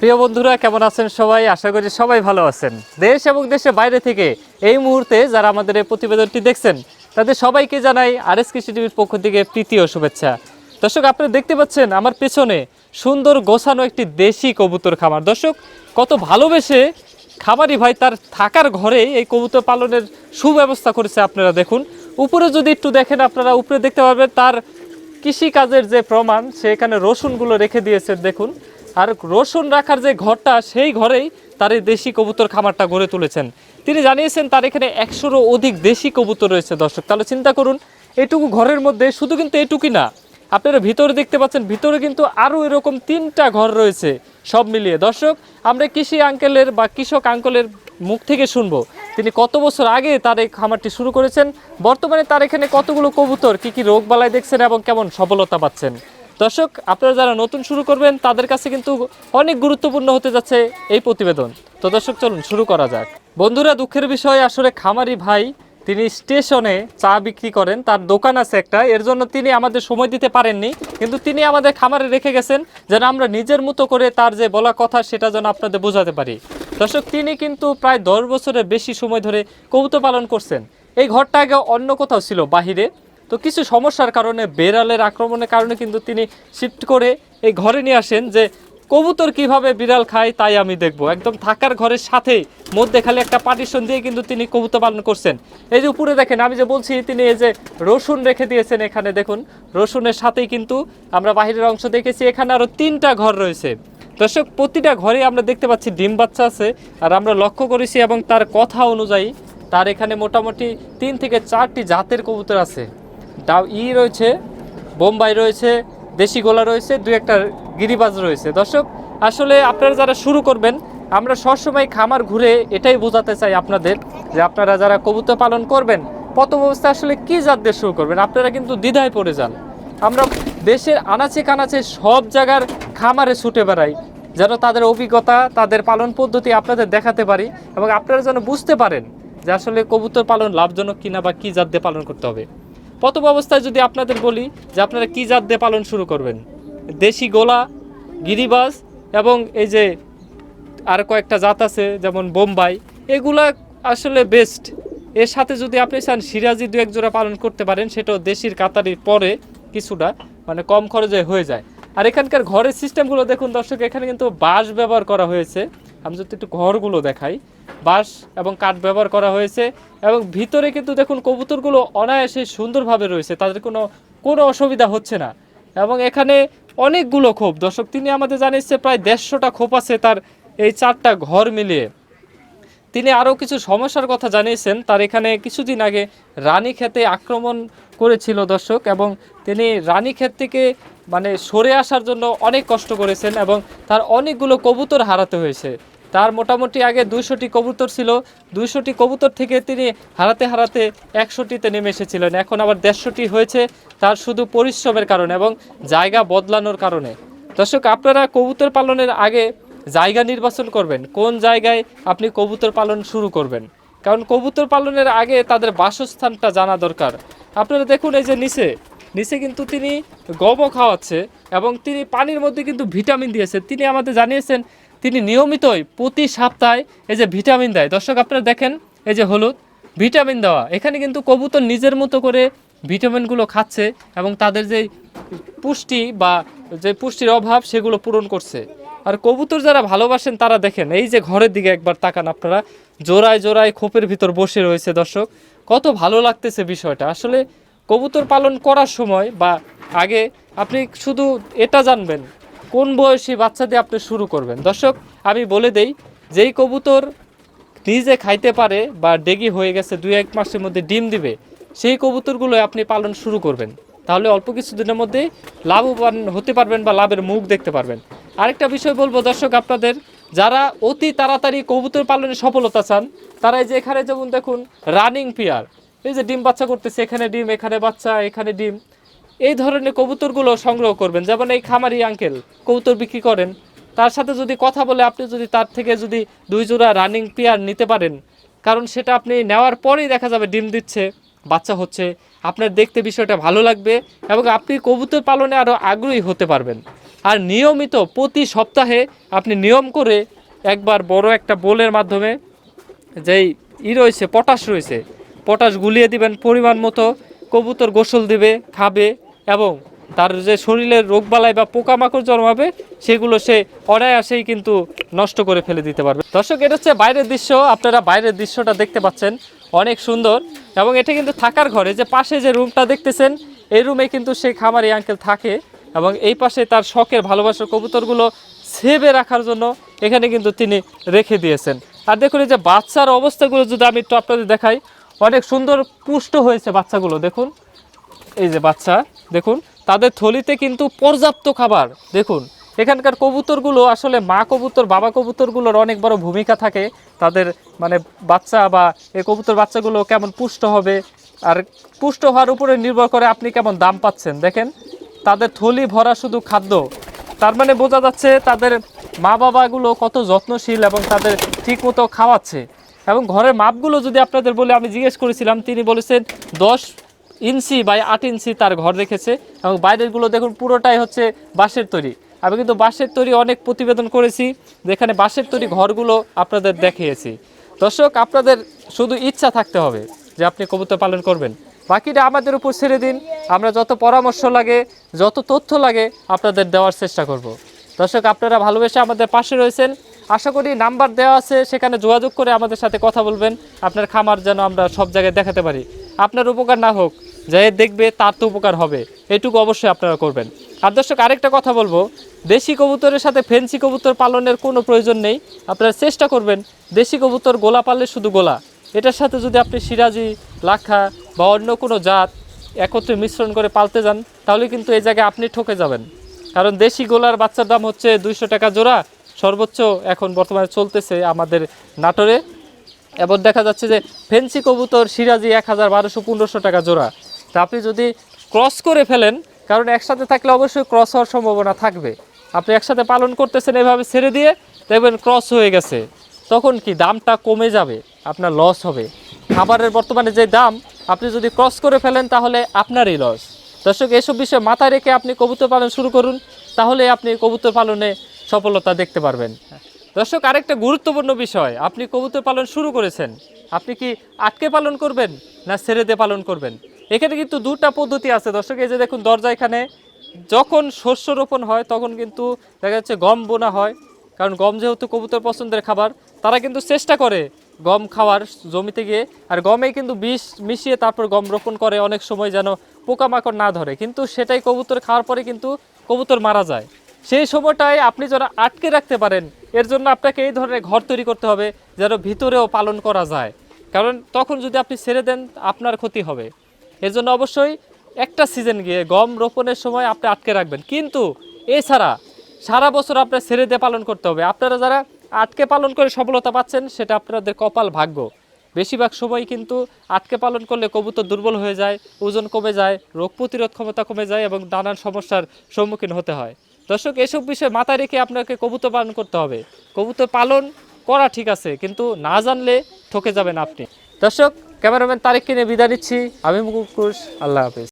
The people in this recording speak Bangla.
প্রিয় বন্ধুরা, কেমন আছেন সবাই? আশা করি সবাই ভালো আছেন। দেশ এবং দেশের বাইরে থেকে এই মুহূর্তে যারা আমাদের এই প্রতিবেদনটি দেখছেন, তাদের সবাইকে জানাই আর এস কৃষি টিভির পক্ষ থেকে প্রীতি ও শুভেচ্ছা। দর্শক, আপনারা দেখতে পাচ্ছেন আমার পেছনে সুন্দর গোছানো একটি দেশি কবুতর খামার। দর্শক, কত ভালোবেসে খামারি ভাই তার থাকার ঘরে এই কবুতর পালনের সুব্যবস্থা করেছে আপনারা দেখুন। উপরে যদি একটু দেখেন, আপনারা উপরে দেখতে পারবেন তার কৃষিকাজের যে প্রমাণ, সে এখানে রসুনগুলো রেখে দিয়েছে দেখুন। আর রসুন রাখার যে ঘরটা, সেই ঘরেই তার এই দেশি কবুতর খামারটা গড়ে তুলেছেন। তিনি জানিয়েছেন তার এখানে একশোরও অধিক দেশি কবুতর রয়েছে, দর্শক। তাহলে চিন্তা করুন, এটুকু ঘরের মধ্যে শুধু কিন্তু এটুকুই না, আপনারা ভিতরে দেখতে পাচ্ছেন, ভিতরে কিন্তু আরও এরকম তিনটা ঘর রয়েছে, সব মিলিয়ে। দর্শক, আমরা কৃষি আঙ্কেলের বা কৃষক আঙ্কেলের মুখ থেকে শুনব, তিনি কত বছর আগে তার এই খামারটি শুরু করেছেন, বর্তমানে তার এখানে কতগুলো কবুতর, কি কি রোগ বালাই দেখছেন এবং কেমন সফলতা পাচ্ছেন? দর্শক, আপনারা যারা নতুন শুরু করবেন, তাদের কাছে কিন্তু অনেক গুরুত্বপূর্ণ হতে যাচ্ছে এই প্রতিবেদন। তো দর্শক, চলুন শুরু করা যাক। বন্ধুরা, দুঃখের বিষয়, আসলে খামারি ভাই, তিনি স্টেশনে চা বিক্রি করেন, তার দোকান আছে একটা, এর জন্য তিনি আমাদের সময় দিতে পারেননি, কিন্তু তিনি আমাদের খামারে রেখে গেছেন, যেন আমরা নিজের মতো করে তার যে বলা কথা, সেটা যেন আপনাদের বোঝাতে পারি। দর্শক, তিনি কিন্তু প্রায় দশ বছরের বেশি সময় ধরে কবুতর পালন করছেন। এই ঘরটা আগে অন্য কোথাও ছিল, বাহিরে। তো কিছু সমস্যার কারণে বেড়ালের আক্রমণের কারণে কিন্তু তিনি শিফট করে এই ঘরে নিয়ে আসেন যে কবুতর কীভাবে বিড়াল খায় তাই আমি দেখব। একদম থাকার ঘরের সাথেই, মধ্যে খালি একটা পার্টিশন দিয়ে কিন্তু তিনি কবুতর পালন করছেন। এই যে উপরে দেখেন, আমি যে বলছি, তিনি এই যে রসুন রেখে দিয়েছেন এখানে, দেখুন, রসুনের সাথেই কিন্তু আমরা বাহিরের অংশ দেখেছি, এখানে আরও তিনটা ঘর রয়েছে। দর্শক, প্রতিটা ঘরে আমরা দেখতে পাচ্ছি ডিম বাচ্চা আছে, আর আমরা লক্ষ্য করেছি এবং তার কথা অনুযায়ী তার এখানে মোটামুটি তিন থেকে চারটি জাতের কবুতর আছে। ডাউ ই রয়েছে, বোম্বাই রয়েছে, দেশি গোলা রয়েছে দু একটা গিরিবাজ রয়েছে। দর্শক, আসলে আপনারা যারা শুরু করবেন, আমরা সবসময় খামার ঘুরে এটাই বোঝাতে চাই আপনাদের যে আপনারা যারা কবুতর পালন করবেন, প্রথম অবস্থায় আসলে কি দিয়ে শুরু করবেন? আপনারা কিন্তু দ্বিধায় পড়ে যান। আমরা দেশের আনাচে কানাচে সব জায়গার খামারে ছুটে বেড়াই, যেন তাদের অভিজ্ঞতা, তাদের পালন পদ্ধতি আপনাদের দেখাতে পারি এবং আপনারা যেন বুঝতে পারেন যে আসলে কবুতর পালন লাভজনক কিনা বা কী জাত দিয়ে পালন করতে হবে। প্রথম অবস্থায় যদি আপনাদের বলি যে আপনারা কী জাত দিয়ে পালন শুরু করবেন, দেশি গোলা, গিরিবাজ এবং এই যে আর কয়েকটা জাত আছে, যেমন বোম্বাই, এগুলা আসলে বেস্ট এর সাথে যদি আপনি চান সিরাজি দু এক জোড়া পালন করতে পারেন, সেটাও দেশির কাতারির পরে কিছুটা মানে কম খরচে হয়ে যায়। আর এখানকার ঘরের সিস্টেমগুলো দেখুন দর্শক, এখানে কিন্তু বাঁশ ব্যবহার করা হয়েছে। আমি যদি একটু ঘরগুলো দেখাই, বাঁশ এবং কাঠ ব্যবহার করা হয়েছে এবং ভিতরে কিন্তু দেখুন কবুতরগুলো অনায়াসে সুন্দরভাবে রয়েছে, তাদের কোনো কোনো অসুবিধা হচ্ছে না। এবং এখানে অনেকগুলো খোপ, দর্শক তিনি আমাদের জানিয়েছে প্রায় দেড়শোটা খোপ আছে তার এই চারটা ঘর মিলিয়ে। তিনি আরও কিছু সমস্যার কথা জানিয়েছেন, তার এখানে কিছুদিন আগে রানী ক্ষেতে আক্রমণ করেছিল দর্শক এবং তিনি রানী ক্ষেত থেকে মানে সরে আসার জন্য অনেক কষ্ট করেছেন এবং তার অনেকগুলো কবুতর হারাতে হয়েছে। তার মোটামুটি আগে দুইশোটি কবুতর ছিল। দুইশোটি কবুতর থেকে তিনি হারাতে হারাতে একশোটিতে নেমে এসেছিলেন। এখন আবার দেড়শোটি হয়েছে তার শুধু পরিশ্রমের কারণে এবং জায়গা বদলানোর কারণে। দর্শক, আপনারা কবুতর পালনের আগে জায়গা নির্বাচন করবেন। কোন জায়গায় আপনি কবুতর পালন শুরু করবেন? কারণ কবুতর পালনের আগে তাদের বাসস্থানটা জানা দরকার। আপনারা দেখুন এই যে নিচে। নিচে কিন্তু তিনি গম খাওয়াচ্ছে এবং তিনি পানির মধ্যে কিন্তু ভিটামিন দিয়েছে। তিনি আমাদের জানিয়েছেন তিনি নিয়মিতই প্রতি সপ্তাহে এই যে ভিটামিন দেয়। দর্শক, আপনারা দেখেন এই যে হলুদ, ভিটামিন দেওয়া। এখানে কিন্তু কবুতর নিজের মতো করে ভিটামিনগুলো খাচ্ছে এবং তাদের যে পুষ্টি বা যে পুষ্টির অভাব, সেগুলো পূরণ করছে। আর কবুতর যারা ভালোবাসেন, তারা দেখেন, এই যে ঘরের দিকে একবার তাকান আপনারা, জোড়ায় জোড়ায় খোপের ভিতর বসে রয়েছে দর্শক। কত ভালো লাগতেছে বিষয়টা। আসলে কবুতর পালন করার সময় বা আগে আপনি শুধু এটা জানবেন কোন বয়সী বাচ্চা দিয়ে আপনি শুরু করবেন? দর্শক, আমি বলে দেই, যেই কবুতর নিজে খাইতে পারে বা ডেগি হয়ে গেছে দুই এক মাসের মধ্যে ডিম দিবে, সেই কবুতরগুলো আপনি পালন শুরু করবেন। তাহলে অল্প কিছুদিনের মধ্যে লাভবান হতে পারবেন বা লাভের মুখ দেখতে পারবেন। আরেকটা বিষয় বলব দর্শক আপনাদের, যারা অতি তাড়াতাড়ি কবুতর পালনে সফলতা চান, তারা এই যে এখানে যেমন দেখুন রানিং পিয়ার এই যে ডিম বাচ্চা করতেছে, এখানে ডিম, এখানে বাচ্চা, এখানে ডিম। এই ধরনের কবুতরগুলো সংগ্রহ করবেন। যেমন এই খামারি আঙ্কেল কবুতর বিক্রি করেন। তার সাথে যদি কথা বলে আপনি যদি তার থেকে যদি দুই জোড়া রানিং পেয়ার নিতে পারেন, কারণ সেটা আপনি নেওয়ার পরেই দেখা যাবে ডিম দিচ্ছে, বাচ্চা হচ্ছে, আপনার দেখতে বিষয়টা ভালো লাগবে এবং আপনি কবুতর পালনে আরও আগ্রহী হতে পারবেন। আর নিয়মিত প্রতি সপ্তাহে আপনি নিয়ম করে একবার বড় একটা বোলের মাধ্যমে যেই ই রয়েছে, পটাশ রয়েছে, পটাশ গুলিয়ে দিবেন পরিমাণ মতো, কবুতর গোসল দিবে, খাবে এবং তার যে শরীরের রোগবালাই বা পোকামাকড় জন্মাবে, সেগুলো সে অনায়াসেই কিন্তু নষ্ট করে ফেলে দিতে পারবে। দর্শক, এটা হচ্ছে বাইরের দৃশ্য। আপনারা বাইরের দৃশ্যটা দেখতে পাচ্ছেন। অনেক সুন্দর। এবং এটা কিন্তু থাকার ঘরে। যে পাশে যে রুমটা দেখতেছেন, এই রুমে কিন্তু সেই খামারি আঙ্কেল থাকে। এবং এই পাশে তার শখের, ভালোবাসার কবুতরগুলো সেভে রাখার জন্য এখানে কিন্তু তিনি রেখে দিয়েছেন। আর দেখুন, এই যে বাচ্চার অবস্থাগুলো যদি আমি একটু আপনাদের দেখাই, অনেক সুন্দর পুষ্ট হয়েছে বাচ্চাগুলো। দেখুন এই যে বাচ্চা, দেখুন, তাদের থলিতে কিন্তু পর্যাপ্ত খাবার। দেখুন, এখানকার কবুতরগুলো আসলে মা কবুতর, বাবা কবুতরগুলোর অনেক বড় ভূমিকা থাকে। তাদের মানে বাচ্চা বা এই কবুতর বাচ্চাগুলো কেমন পুষ্ট হবে, আর পুষ্ট হওয়ার উপরে নির্ভর করে আপনি কেমন দাম পাচ্ছেন। দেখেন, তাদের থলি ভরা শুধু খাদ্য। তার মানে বোঝা যাচ্ছে তাদের মা বাবাগুলো কত যত্নশীল এবং তাদের ঠিকমতো খাওয়াচ্ছে। এবং ঘরের মাপগুলো যদি আপনাদের বলে আমি জিজ্ঞেস করেছিলাম, তিনি বলেছেন, দশ ইঞ্চি বাই আট ইঞ্চি তার ঘর রেখেছে এবং বাইরেরগুলো দেখুন পুরোটাই হচ্ছে বাঁশের তৈরি। আমি কিন্তু বাঁশের তৈরি অনেক প্রতিবেদন করেছি যেখানে বাঁশের তৈরি ঘরগুলো আপনাদের দেখিয়েছি। দর্শক, আপনাদের শুধু ইচ্ছা থাকতে হবে যে আপনি কবুতর পালন করবেন। বাকিটা আমাদের উপর ছেড়ে দিন, আমরা যত পরামর্শ লাগে, যত তথ্য লাগে, আপনাদের দেওয়ার চেষ্টা করব। দর্শক, আপনারা ভালোবেসে আমাদের পাশে রয়েছেন। আশা করি নাম্বার দেওয়া আছে, সেখানে যোগাযোগ করে আমাদের সাথে কথা বলবেন। আপনার খামার যেন আমরা সব জায়গায় দেখাতে পারি। আপনার উপকার না হোক যে দেখবে তার তো উপকার হবে। এটুকু অবশ্যই আপনারা করবেন। আর দর্শক, আরেকটা কথা বলব। দেশি কবুতরের সাথে ফেন্সি কবুতর পালনের কোনো প্রয়োজন নেই। আপনারা চেষ্টা করবেন দেশি কবুতর গোলা পাললে শুধু গোলা। এটার সাথে যদি আপনি সিরাজি, লাখা বা অন্য কোনো জাত একত্রে মিশ্রণ করে পালতে যান, তাহলে কিন্তু এই জায়গায় আপনি ঠকে যাবেন। কারণ দেশি গোলার বাচ্চার দাম হচ্ছে দুইশো টাকা জোড়া। সর্বোচ্চ এখন বর্তমানে চলতেছে আমাদের নাটোরে। এবার দেখা যাচ্ছে যে ফেন্সি কবুতর সিরাজি এক হাজার বারোশো পনেরোশো টাকা জোড়া। তা আপনি যদি ক্রস করে ফেলেন, কারণ একসাথে থাকলে অবশ্যই ক্রস হওয়ার সম্ভাবনা থাকবে। আপনি একসাথে পালন করতেছেন এভাবে ছেড়ে দিয়ে, দেখবেন ক্রস হয়ে গেছে। তখন কি দামটা কমে যাবে? আপনার লস হবে। খাবারের বর্তমানে যে দাম, আপনি যদি ক্রস করে ফেলেন তাহলে আপনারই লস দর্শক, এসব বিষয়ে মাথায় রেখে আপনি কবুতর পালন শুরু করুন, তাহলে আপনি কবুতর পালনে সফলতা দেখতে পারবেন। দর্শক, আরেকটা গুরুত্বপূর্ণ বিষয়, আপনি কবুতর পালন শুরু করেছেন। আপনি কি আটকে পালন করবেন না ছেড়ে দিয়ে পালন করবেন? এখানে কিন্তু দুটা পদ্ধতি আছে। দর্শক, এই যে দেখুন দরজা এখানে, যখন শস্য রোপণ হয়, তখন কিন্তু দেখা যাচ্ছে গম বোনা হয়। কারণ গম যেহেতু কবুতর পছন্দের খাবার, তারা কিন্তু চেষ্টা করে গম খাওয়ার জমিতে গিয়ে। আর গমে কিন্তু বিষ মিশিয়ে তারপর গম রোপণ করে, অনেক সময় যেন পোকামাকড় না ধরে। কিন্তু সেটাই কবুতর খাওয়ার পরে কিন্তু কবুতর মারা যায়। সেই সময়টায় আপনি যেন আটকে রাখতে পারেন, এর জন্য আপনাকে এই ধরনের ঘর তৈরি করতে হবে, যেন ভিতরেও পালন করা যায়। কারণ তখন যদি আপনি ছেড়ে দেন, আপনার ক্ষতি হবে। এর জন্য অবশ্যই একটা সিজন গিয়ে গম রোপণের সময় আপনি আটকে রাখবেন। কিন্তু এছাড়া সারা বছর আপনার ছেড়ে দিয়ে পালন করতে হবে। আপনারা যারা আটকে পালন করে সফলতা পাচ্ছেন, সেটা আপনাদের কপাল ভাগ্য। বেশিরভাগ সময় কিন্তু আটকে পালন করলে কবুতর দুর্বল হয়ে যায়, ওজন কমে যায়, রোগ প্রতিরোধ ক্ষমতা কমে যায় এবং নানান সমস্যার সম্মুখীন হতে হয়। দর্শক, এসব বিষয়ে মাথায় রেখে আপনাকে কবুতর পালন করতে হবে। কবুতর পালন করা ঠিক আছে, কিন্তু না জানলে ঠকে যাবেন আপনি। দর্শক ক্যামেরাম্যান তারিখ কিনে বিদায় নিচ্ছি। আমি মুকুল আল্লাহ হাফিজ।